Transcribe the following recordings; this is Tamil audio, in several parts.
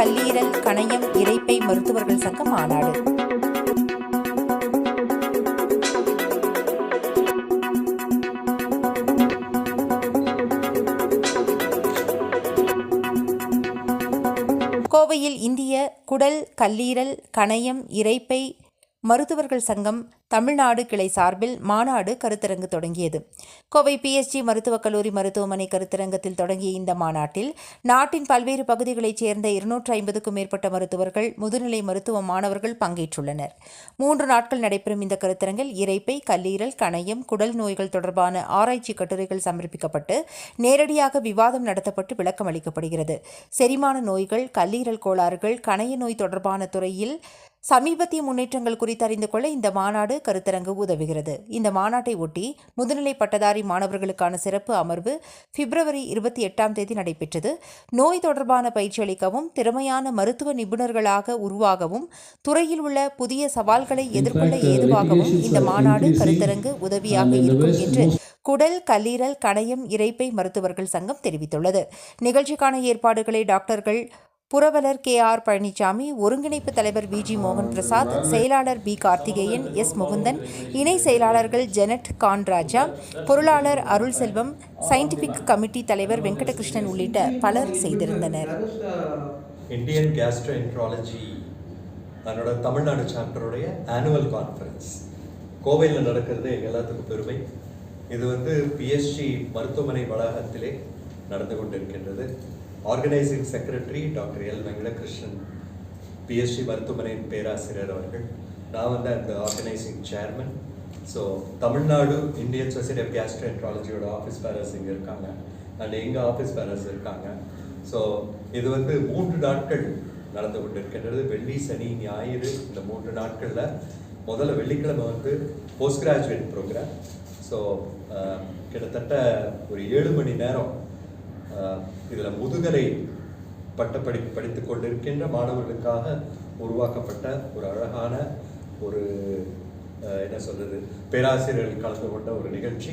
கல்லீரல் கணையம் இறைப்பை மருத்துவர்கள் சங்க மாநாடு. கோவையில் இந்திய குடல் கல்லீரல் கணையம் இறைப்பை மருத்துவர்கள் சங்கம் தமிழ்நாடு கிளை சார்பில் மாநாடு கருத்தரங்கு தொடங்கியது. கோவை பிஎஸ்ஜி மருத்துவக் கல்லூரி மருத்துவமனை கருத்தரங்கத்தில் தொடங்கிய இந்த மாநாட்டில் நாட்டின் பல்வேறு பகுதிகளைச் சேர்ந்த இருநூற்று ஐம்பதுக்கும் மேற்பட்ட மருத்துவர்கள் முதுநிலை மருத்துவ மாணவர்கள் பங்கேற்றுள்ளனர். மூன்று நாட்கள் நடைபெறும் இந்த கருத்தரங்கில் இறைப்பை கல்லீரல் கணையம் குடல் நோய்கள் தொடர்பான ஆராய்ச்சி கட்டுரைகள் சமர்ப்பிக்கப்பட்டு நேரடியாக விவாதம் நடத்தப்பட்டு விளக்கம் அளிக்கப்படுகிறது செரிமான நோய்கள் கல்லீரல் கோளாறுகள் கணைய நோய் தொடர்பான துறையில் சமீபத்திய முன்னேற்றங்கள் குறித்து அறிந்து கொள்ள இந்த மாநாடு கருத்தரங்கு உதவுகிறது. இந்த மாநாட்டை ஒட்டி முதுநிலை பட்டதாரி மாணவர்களுக்கான சிறப்பு அமர்வு பிப்ரவரி இருபத்தி எட்டாம் தேதி நடைபெற்றது. நோய் தொடர்பான பயிற்சி அளிக்கவும் திறமையான மருத்துவ நிபுணர்களாக உருவாகவும் துறையில் உள்ள புதிய சவால்களை எதிர்கொள்ள ஏதுவாகவும் இந்த மாநாடு கருத்தரங்கு உதவியாக இருக்கும் என்று குடல் கல்லீரல் கணையம் இரைப்பை மருத்துவர்கள் சங்கம் தெரிவித்துள்ளது. நிகழ்ச்சிக்கான ஏற்பாடுகளை டாக்டர்கள் புரவலர் கே ஆர் பழனிசாமி ஒருங்கிணைப்பு தலைவர் வி ஜி மோகன் பிரசாத் செயலாளர் பி கார்த்திகேயன் எஸ் முகுந்தன் இணை செயலாளர்கள் ஜெனட் கான்ராஜா பொருளாளர் அருள் செல்வம் சயின்டிபிக் கமிட்டி தலைவர் வெங்கடகிருஷ்ணன் உள்ளிட்ட பலர் செய்திருந்தனர். இந்தியன் கேஸ்ட்ரோஎன்ட்ராலஜி அதனோட தமிழ்நாடு சாப்டருடைய ஆனுவல் கான்ஃபரன்ஸ் கோவையில் நடக்கிறது எங்க எல்லாத்துக்கும் பெருமை. இது வந்து பிஎஸ்சி மருத்துவமனை வளாகத்திலே நடந்து கொண்டிருக்கின்றது. Organising secretary doctor L Venkatakrishnan PSG மருத்துவமனையின் பேராசிரியர் அவர்கள். நான் வந்து அந்த organising chairman so Tamil Nadu Indian society of கேஸ்ட்ரோஎன்ட்ராலஜியோட office bearers இங்கே இருக்காங்க. அண்ட் எங்கள் ஆஃபீஸ் பேரஸ் இருக்காங்க. ஸோ இது வந்து மூன்று நாட்கள் நடந்து கொண்டிருக்கின்றது. வெள்ளி சனி ஞாயிறு இந்த மூன்று நாட்களில் முதல்ல வெள்ளிக்கிழமை வந்து போஸ்ட் கிராஜுவேட் ப்ரோக்ராம் ஸோ கிட்டத்தட்ட ஒரு ஏழு மணி நேரம் இதில் முதுகலை பட்டப்படி படித்து கொண்டிருக்கின்ற மாணவர்களுக்காக உருவாக்கப்பட்ட ஒரு அழகான ஒரு என்ன சொல்கிறது பேராசிரியர்கள் கலந்து கொண்ட ஒரு நிகழ்ச்சி.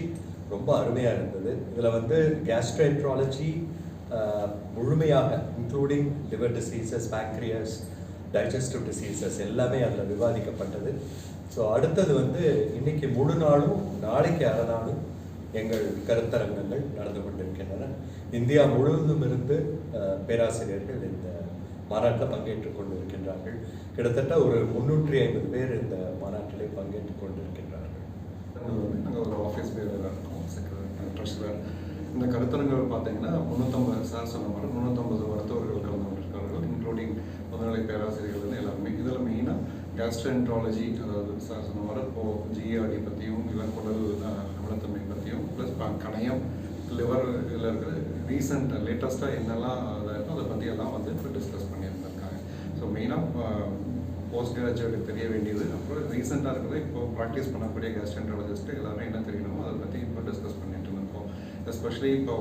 ரொம்ப அருமையாக இருந்தது. இதில் வந்து கேஸ்ட்ரோஎன்ட்ராலஜி முழுமையாக including liver diseases pancreas digestive diseases எல்லாமே அதில் விவாதிக்கப்பட்டது. ஸோ அடுத்தது வந்து இன்றைக்கி முழு நாளும் நாளைக்கு அரை நாளும் எங்கள் கருத்தரங்கங்கள் நடந்து கொண்டிருக்கின்றன இந்தியா முழுவதும் இருந்து பேராசிரியர்கள் இந்த மாநாட்டில் பங்கேற்றுக் கொண்டிருக்கின்றார்கள். கிட்டத்தட்ட ஒரு முன்னூற்றி ஐம்பது பேர் இந்த மாநாட்டிலே பங்கேற்றுக் கொண்டிருக்கின்றார்கள். நாங்கள் ஒரு ஆஃபீஸ் பேரில் இருக்கோம் செக்ரட்டரி ட்ரெஷரர் இந்த கருத்தரங்கள் பார்த்தீங்கன்னா முந்நூற்றம்பது சார் சொன்ன மாதிரி முந்நூற்றம்பது மருத்துவர்கள் கலந்து கொண்டிருக்கார்கள் இன்க்ளூடிங் முதுநிலை பேராசிரியர்கள் எல்லாருமே. இதில் மெயினாக கேஸ்ட்ரென்ட்ராலஜி அதாவது சார் சொன்ன மாதிரி இப்போது ஜிஆர்டி பற்றியும் இல்லை குடல் குணத்தன்மை பற்றியும் ப்ளஸ் கணையம் லிவர் இதில் இருக்கிற ரீசெண்ட் லேட்டஸ்ட்டாக என்னெல்லாம் அதை அதை பற்றி எல்லாம் வந்து இப்போ டிஸ்கஸ் பண்ணியிருந்திருக்காங்க. ஸோ மெயினாக போஸ்ட் கிராஜுவேட் தெரிய வேண்டியது. அப்புறம் ரீசெண்டாக இருக்கிறது இப்போ ப்ராக்டிஸ் பண்ணக்கூடிய கேஸ்ட்ரென்ட்ராலஜிஸ்ட் எல்லாமே என்ன தெரியணுமோ அதை பற்றி இப்போ டிஸ்கஸ் பண்ணிட்டு இருக்கோம். எஸ்பெஷலி இப்போ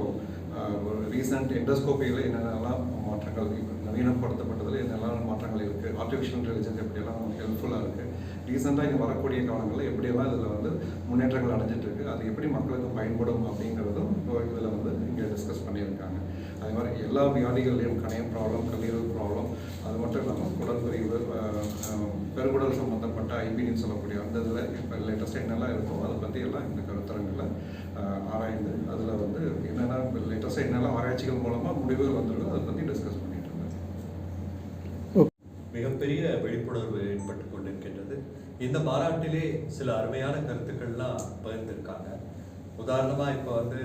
ஒரு ரீசெண்ட் எண்டோஸ்கோப்பியில் என்னென்னலாம் மாற்றங்கள் இப்போ நவீனப்படுத்தப்பட்டதில் என்னெல்லாம் மாற்றங்கள் இருக்குது ஆர்டிஃபிஷியல் இன்டெலிஜென்ஸ் எப்படியெல்லாம் ஹெல்ப்ஃபுல்லாக இருக்குது ரீசெண்டாக இங்கே வரக்கூடிய காலங்களில் எப்படியெல்லாம் இதில் வந்து முன்னேற்றங்கள் அடைஞ்சிட்டு இருக்கு அது எப்படி மக்களுக்கு பயன்படும் அப்படிங்கிறதும் இதில் வந்து இங்கே டிஸ்கஸ் பண்ணியிருக்காங்க. அதே மாதிரி எல்லா வியாதிகள்லையும் கணையம் ப்ராப்ளம் கல்லீரல் ப்ராப்ளம் அது மட்டும் இல்லாமல் குடல் பெருங்குடல் சம்மந்தப்பட்ட ஐபின்னு சொல்லக்கூடிய அந்த இதில் இப்போ லேட்டஸ்ட் என்னெல்லாம் இருக்கோ அதை பற்றி எல்லாம் இந்த கருத்தரங்களை ஆராய்ந்து அதில் வந்து என்னென்ன லேட்டஸ்ட்டாக என்னெல்லாம் ஆராய்ச்சிகள் மூலமாக முடிவுகள் வந்துருக்கோ அதை பற்றி டிஸ்கஸ் இந்த மாநாட்டிலே சில அருமையான கருத்துக்கள்லாம் பகிர்ந்திருக்காங்க. உதாரணமாக இப்போ வந்து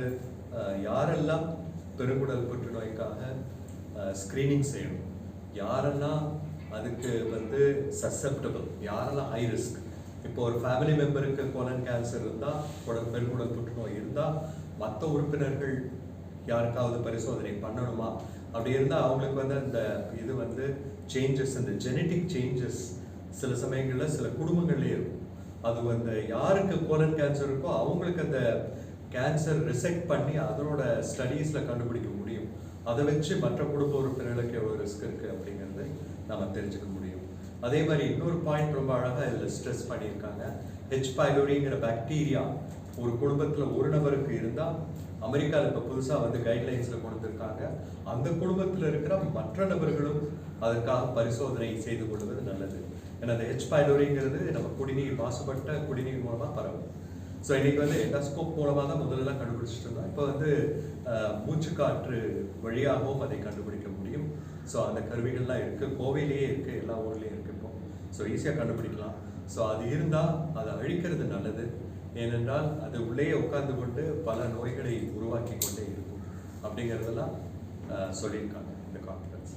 யாரெல்லாம் பெருங்குடல் புற்றுநோய்க்காக ஸ்க்ரீனிங் செய்யணும்? யாரெல்லாம் அதுக்கு வந்து சசப்டபிள் யாரெல்லாம் ஹை ரிஸ்க் இப்போ ஒரு ஃபேமிலி மெம்பருக்கு கோலன் கேன்சர் இருந்தால் குடல் பெருங்குடல் புற்றுநோய் இருந்தால் மற்ற உறுப்பினர்கள் யாருக்காவது பரிசோதனை பண்ணணுமா? அப்படி இருந்தால் அவங்களுக்கு வந்து அந்த இது வந்து சேஞ்சஸ் அந்த ஜெனட்டிக் சேஞ்சஸ் சில சமயங்களில் சில குடும்பங்கள்லேயே இருக்கும். அது வந்து யாருக்கு கோலன் கேன்சர் இருக்கோ அவங்களுக்கு அந்த கேன்சர் ரிசெக்ட் பண்ணி அதனோட ஸ்டடீஸில் கண்டுபிடிக்க முடியும். அதை வச்சு மற்ற குடும்ப உறுப்பினர்களுக்கு எவ்வளோ ரிஸ்க் இருக்குது அப்படிங்கிறது நம்ம தெரிஞ்சுக்க முடியும். அதே மாதிரி இன்னொரு பாயிண்ட் ரொம்ப அழகாக இதில் ஸ்ட்ரெஸ் பண்ணியிருக்காங்க. ஹெச் பைலோரிங்கிற பாக்டீரியா ஒரு குடும்பத்தில் ஒரு நபருக்கு இருந்தால் அமெரிக்காவில் இப்போ புதுசாக வந்து கைட்லைன்ஸில் கொடுத்துருக்காங்க. அந்த குடும்பத்தில் இருக்கிற மற்ற நபர்களும் அதற்காக பரிசோதனை செய்து கொள்வது நல்லது. ஏன்னா அந்த ஹெச் பைலோரிங்கிறது நம்ம குடிநீர் மாசுபட்ட குடிநீர் மூலமாக பரவும். ஸோ இன்னைக்கு வந்து எண்டோஸ்கோப் மூலமாக தான் முதல்லலாம் கண்டுபிடிச்சிட்டு இருந்தோம். இப்போ வந்து மூச்சு மூச்சுக்காற்று வழியாகவும் அதை கண்டுபிடிக்க முடியும். ஸோ அந்த கருவிகள்லாம் இருக்குது கோவையிலேயே இருக்குது எல்லா ஊர்லேயும் இருக்குது இப்போ. ஸோ ஈஸியாக கண்டுபிடிக்கலாம். ஸோ அது இருந்தால் அதை அழிக்கிறது நல்லது. ஏனென்றால் அது உள்ளேயே உட்கார்ந்து கொண்டு பல நோய்களை உருவாக்கி கொண்டே இருக்கும். அப்படிங்கிறதெல்லாம் சொல்லியிருக்காங்க இந்த கான்ஃபரன்ஸ்